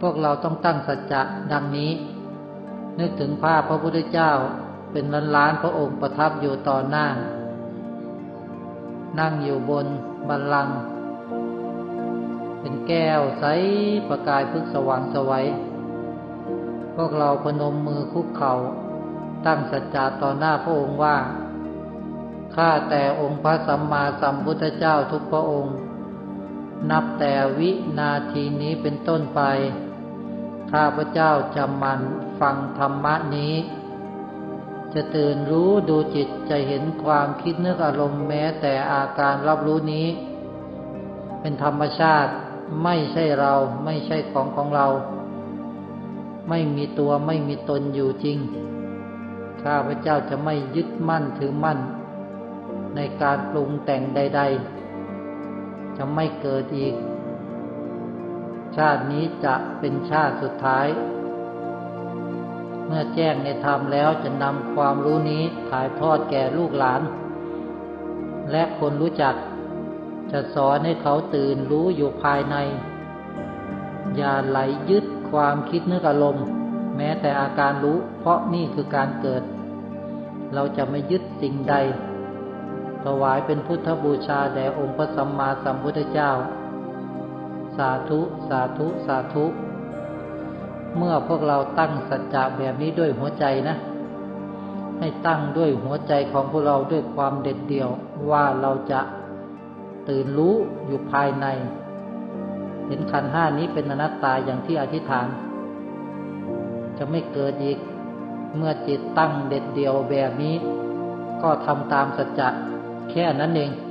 พวกเราต้องตั้งสัจจะดังนี้ นึกถึงภาพพระพุทธเจ้าเป็นล้านล้านๆพระองค์ประทับอยู่ต่อหน้า นั่งอยู่บนบัลลังก์เป็นแก้วใสประกายพึกสว่างไสวัยพวกเราพนมมือคุกเขา่า ตั้งสัจจะต่อหน้าพระองค์ว่าข้าแต่องค์พระสัมมาสัมพุทธเจ้าทุกพระองค์ นับแต่วินาทีนี้เป็นต้นไป ข้าพเจ้าจะมันฟังธรรมะนี้ จะตื่นรู้ดูจิตจะเห็นความคิดนึกอารมณ์แม้แต่อาการรับรู้นี้ เป็นธรรมชาติไม่ใช่เราไม่ใช่ของของเรา ไม่มีตัวไม่มีตนอยู่จริง ข้าพเจ้าจะไม่ยึดมั่นถือมั่น ในการปรุงแต่งใด ๆ จะไม่เกิดอีก ชาตินี้จะเป็นชาติสุดท้าย เมื่อแจ้งในธรรมแล้วจะนำความรู้นี้ถ่ายทอดแก่ลูกหลาน และคนรู้จัก จะสอนให้เขาตื่นรู้อยู่ภายใน อย่าไหลยึดความคิดนึกอารมณ์ แม้แต่อาการรู้ เพราะนี่คือการเกิด เราจะไม่ยึดสิ่งใด ถวายเป็นพุทธบูชาแด่องค์พระสัมมาสัมพุทธเจ้า สาธุ สาธุ สาธุ เมื่อพวกเราตั้งสัจจะแบบนี้ด้วยหัวใจนะ ให้ตั้งด้วยหัวใจของพวกเราด้วยความเด็ดเดี่ยวว่าเราจะตื่นรู้อยู่ภายใน เห็นขันห้านี้เป็นอนัตตาอย่างที่อธิษฐาน จะไม่เกิดอีก เมื่อจิตตั้งเด็ดเดี่ยวแบบนี้ ก็ทำตามสัจจะ แค่นั้นเอง